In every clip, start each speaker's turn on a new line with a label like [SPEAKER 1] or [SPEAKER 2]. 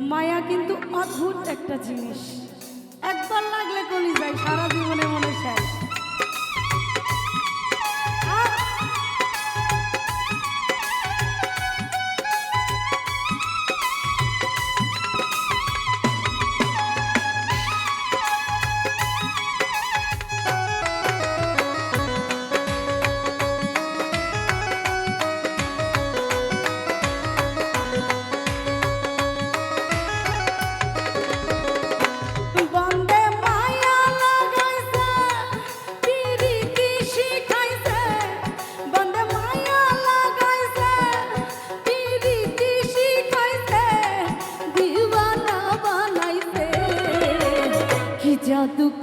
[SPEAKER 1] মায়া কিন্তু অদ্ভুত একটা জিনিস। একবার লাগলে কলি যায় সারা জীবনে মনে চায়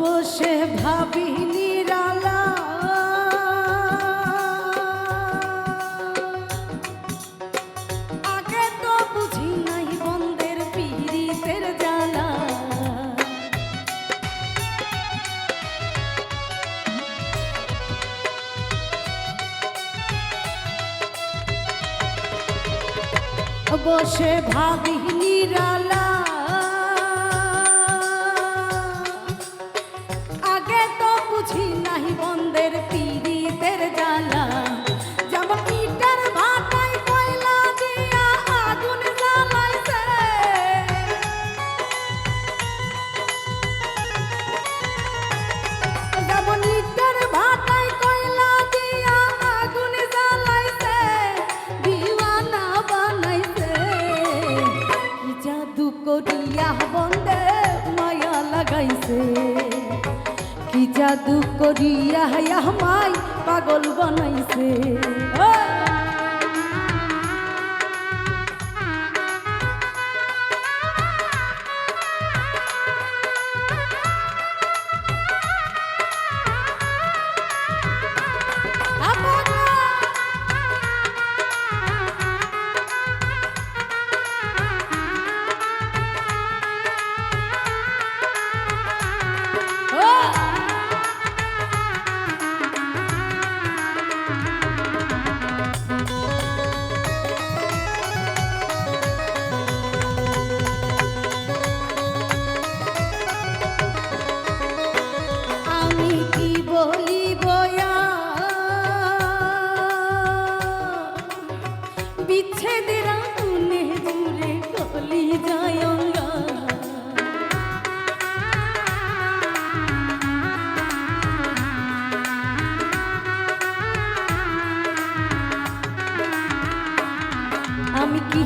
[SPEAKER 1] বসে ভাবি নিরালা আগে তো বুঝি নাই বন্দের পীড়িতের জ্বালা। বসে ভাবি নিরালা বুঝি নাহি বন্দের পীড়িতের জ্বালা। যেমন ইটার ভাটায় কয়লা দিয়া আগুন জ্বালাইছে যেমন ইটার ভাটায় কয়লা দিয়া আগুন মায়া লাগাইছে। কি জাদু করিয়া আমায় পাগল বানাইছে?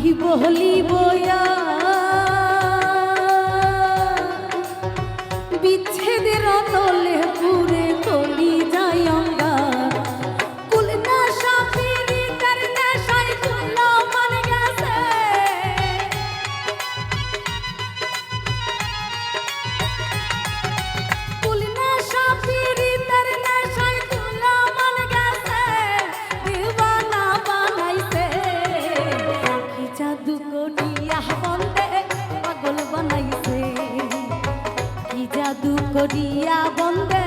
[SPEAKER 1] আমি বহলি বলিব বিচ্ছেদের অতলে পুরে জাদু করিয়া বন্দে পাগল বানাইছে। কি জাদু বন্দে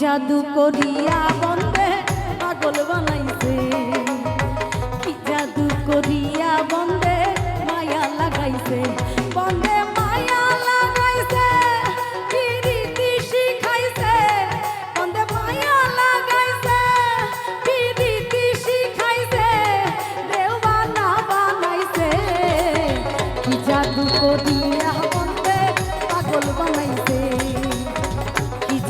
[SPEAKER 1] জাদু করিয়া বন্দে, পাগল বানাইছে। কি জাদু করিয়া বন্দে, মায়া লাগাইছে। বন্দে মায়া লাগাইছে কি রীতি শিখাইছে। বন্দে মায়া লাগাইছে কি রীতি শিখাইছে দেওয়ানা বানাইছে। কি জাদু করিয়া